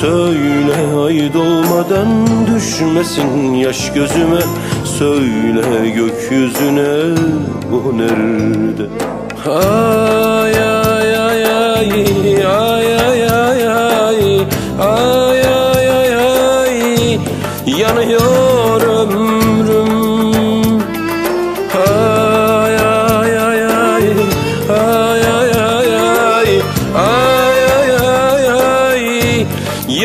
Söyle ay doğmadan düşmesin yaş gözüme. Söyle gökyüzüne o nerede? Ay